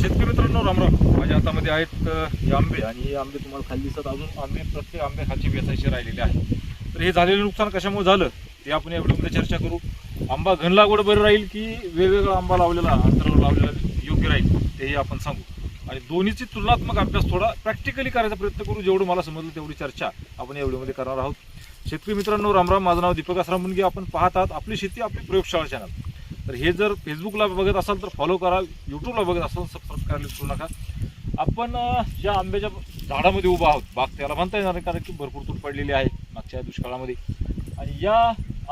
शेतकरी मित्रांनो रामराम माझ्या हातामध्ये आहेत हे आंबे. आणि हे आंबे तुम्हाला खाली दिसत अजून आंबे प्रत्येक आंबे खालचे वेचायचे राहिलेले आहे. तर हे झालेलं नुकसान कशामुळे झालं ते आपण या व्हिडिओमध्ये चर्चा करू. आंबा घन लागवड बरं राहील की वेगवेगळा आंबा लावलेला अंतरावर लावलेला योग्य राहील तेही आपण सांगू. आणि दोन्हीची तुलनात्मक अभ्यास थोडा प्रॅक्टिकली करायचा प्रयत्न करू जेवढं मला समजलं तेवढी चर्चा आपण या व्हिडिओमध्ये करणार आहोत. शेतकरी मित्रांनो रामराम माझं नाव दीपक आसराम मुनगे. आपण पाहत आहात आपली शेती आपली प्रयोगशाळा चॅनल तर हे जर फेसबुकला बघत असाल तर फॉलो करा यूट्यूबला बघत असाल सबस्क्राईब करायला विसरू नका. आपण ज्या आंब्याच्या झाडामध्ये उभा आहोत बाग त्याला म्हणता येणार नाही कारण की भरपूर तूट पडलेली आहे मागच्या दुष्काळामध्ये. आणि या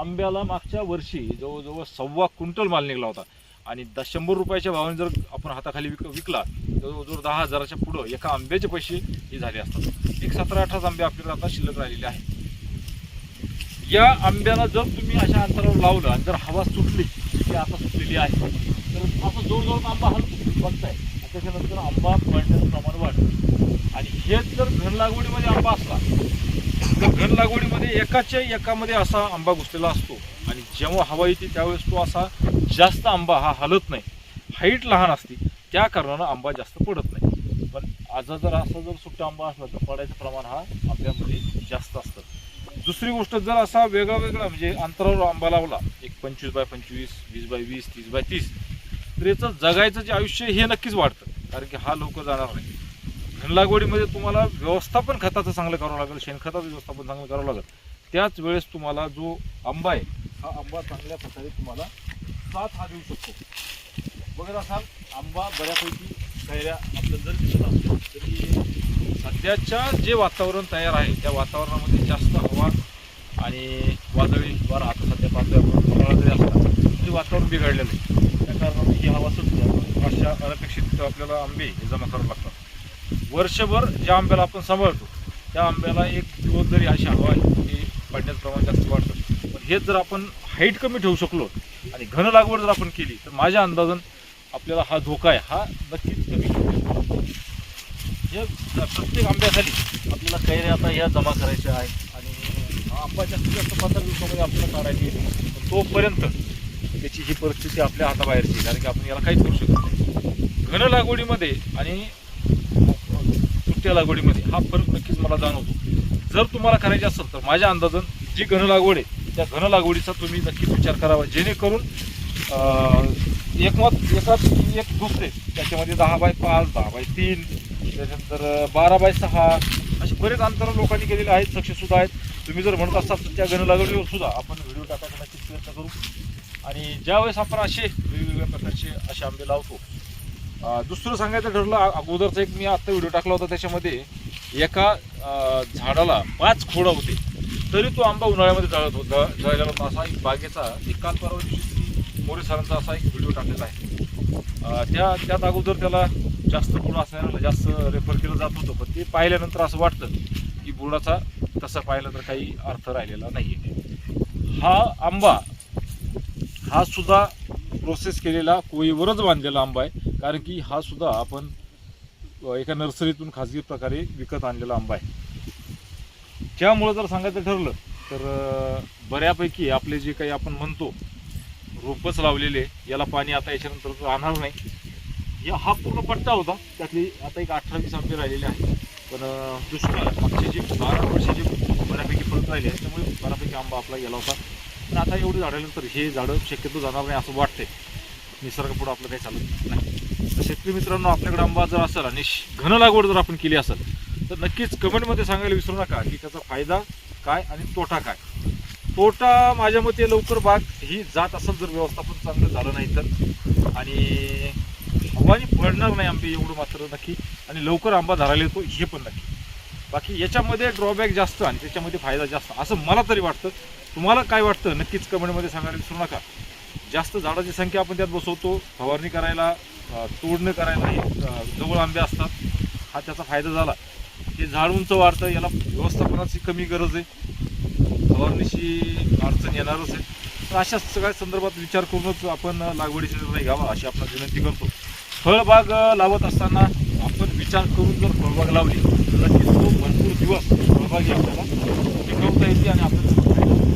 आंब्याला मागच्या वर्षी जवळजवळ सव्वा क्विंटल माल निघाला होता. आणि द शंभर रुपयाच्या भावाने जर आपण हाताखाली विक विकला जवळजवळ दहा हजाराच्या पुढं एका आंब्याचे पैसे हे झाले असतात. एक सतरा अठराच आंबे आपल्याला आता शिल्लक राहिलेले आहेत. या आंब्याला जर तुम्ही अशा अंतरावर लावलं आणि जर हवा सुटली की आता सुटलेली आहे. तर असं जवळजवळ आंबा हलतो बघताय. आणि त्याच्यानंतर आंबा पडण्याचं प्रमाण वाढतं. आणि हेच जर घन लागवडीमध्ये आंबा असला तर घन लागवडीमध्ये एकाच्या एकामध्ये असा आंबा घुसलेला असतो. आणि जेव्हा हवा येते त्यावेळेस तो असा जास्त आंबा हा हलत नाही. हाईट लहान असते. त्या कारणानं आंबा जास्त पडत नाही. पण आज जर असा जर सुट्टा आंबा असला तर पडायचं प्रमाण हा आंब्यामध्ये जास्त असतं. दुसरी गोष्ट जर असा वेगळा वेगळा म्हणजे अंतरावर आंबा लावला एक पंचवीस बाय पंचवीस वीस बाय वीस तीस बाय तीस तर याचं जगायचं जे आयुष्य हे नक्कीच वाढतं. कारण की हा लवकर जाणार नाही. घन लागवडीमध्ये तुम्हाला व्यवस्थापन खताचं चांगलं करावं लागेल शेणखताचं व्यवस्थापन चांगलं करावं लागेल. त्याच वेळेस तुम्हाला जो आंबा आहे हा आंबा चांगल्या प्रकारे तुम्हाला साथ हा देऊ शकतो. बघत असाल आंबा बऱ्यापैकी कैऱ्या आपल्या जर दिसत असतो तरी सध्याच्या जे वातावरण तयार आहे त्या वातावरणामध्ये जास्त हवा आणि वादळी वारा आता सध्या पाहतोय आपण ते जरी असला तरी वातावरण बिघडलेलं आहे. त्या कारणाने ही हवा सुटते. अशा अनपेक्षित आपल्याला आंबे हे जमा करावे लागतात. वर्षभर ज्या आंब्याला आपण सांभाळतो त्या आंब्याला एक दिवस जरी अशी हवा आहे ती पडण्याचं प्रमाण जास्त वाढतं. पण हेच जर आपण हाईट कमी ठेवू शकलो आणि घन लागवड जर आपण केली तर माझ्या अंदाजन आपल्याला हा धोका आहे. हा नक्कीच कमी होईल. हे प्रत्येक आंब्याखाली आपल्याला कैऱ्या आता ह्या जमा करायच्या आहेत आणि आंबा जास्तीत जास्त पंधरा दिवसामध्ये आपल्याला काढायची पण तोपर्यंत त्याची ही परिस्थिती आपल्या हाताबाहेरची कारण की आपण याला काहीच करू शकत नाही. घन लागवडीमध्ये आणि सुट्ट्या लागवडीमध्ये हा फरक नक्कीच मला जाणवतो. जर तुम्हाला करायचे असेल तर माझ्या अंदाजन जी घन लागवड आहे त्या घन लागवडीचा तुम्ही नक्कीच विचार करावा. जेणेकरून एकमत एकाच एक दुसरे त्याच्यामध्ये दहा बाय पाच दहा बाय तीन त्याच्यानंतर बारा बाय सहा असे बरेच अंतर लोकांनी केलेले आहेत सक्सेससुद्धा आहेत. तुम्ही जर म्हणत असाल तर त्या घन लागवडीवर सुद्धा आपण व्हिडिओ टाकायचा नक्कीच प्रयत्न करू. आणि ज्यावेळेस आपण असे वेगवेगळ्या प्रकारचे असे आंबे लावतो दुसरं सांगायचं ठरलं अगोदरचा एक मी आत्ता व्हिडिओ टाकला होता त्याच्यामध्ये एका झाडाला पाच खोडं होते. तरी तो आंबा उन्हाळ्यामध्ये जळत होता जळलेला होता. असा एक बागेचा एक काल परवा दिवशी मोरे सरांचा असा एक व्हिडिओ टाकलेला आहे. त्या त्यात अगोदर त्याला जास्त गुण असण्याला जास्त रेफर केलं जात होतं पण ते पाहिल्यानंतर असं वाटतं की गुणाचा तसा पाहिलं तर काही अर्थ राहिलेला नाही आहे हा आंबा हा सुद्धा प्रोसेस केलेला कोळीवरच बांधलेला आंबा आहे कारण की हा सुद्धा आपण एका नर्सरीतून खाजगी प्रकारे विकत आणलेला आंबा आहे. त्यामुळं जर सांगायचं ठरलं तर बऱ्यापैकी आपले जे काही आपण म्हणतो रोपच लावलेले याला पाणी आता याच्यानंतर राहणार नाही. या हा पूर्ण पट्टा होता. त्यातली आता एक अठरा वीस आंबे राहिलेले आहे पण दुष्काळ मागचे जे बारा वर्षे जे बऱ्यापैकी फळत राहिले आहेत त्यामुळे बऱ्यापैकी आंबा आपला गेला होता. पण आता एवढी झाडानंतर हे झाडं शक्यतो जाणार नाही असं वाटतंय. निसर्गापुढं आपलं काही चालत नाही. तर शेतकरी मित्रांनो आपल्याकडे आंबा जर असेल आणि घन लागवड जर आपण केली असेल तर नक्कीच कमेंटमध्ये सांगायला विसरू नका की त्याचा फायदा काय आणि तोटा काय. तोटा माझ्या मते लवकर बाग ही जात असेल जर व्यवस्थापन चांगलं झालं नाही तर. आणि भवानी पडणार नाही आंबे एवढं मात्र नक्की. आणि लवकर आंबा धरायला येतो हे पण नक्की. बाकी याच्यामध्ये ड्रॉबॅक जास्त आणि त्याच्यामध्ये फायदा जास्त. असं मला तरी वाटतं. तुम्हाला काय वाटतं? नक्कीच कमेंटमध्ये सांगायला विसरू नका. जास्त झाडाची संख्या आपण त्यात बसवतो. फवारणी करायला तोडणं करायला जवळ आंबे असतात. हा त्याचा फायदा झाला. हे झाड उंच वाढतं याला व्यवस्थापनाची कमी गरज आहे. फवारणीशी अडचण येणारच आहे. तर अशा सगळ्या संदर्भात विचार करूनच आपण लागवडीचा निर्णय घ्यावा अशी आपण विनंती करतो. फळबाग लावत असताना आपण विचार करून जर फळबाग लावली तर तो भरपूर दिवस फळबाग आपल्याला टिकवता येते आणि आपल्याला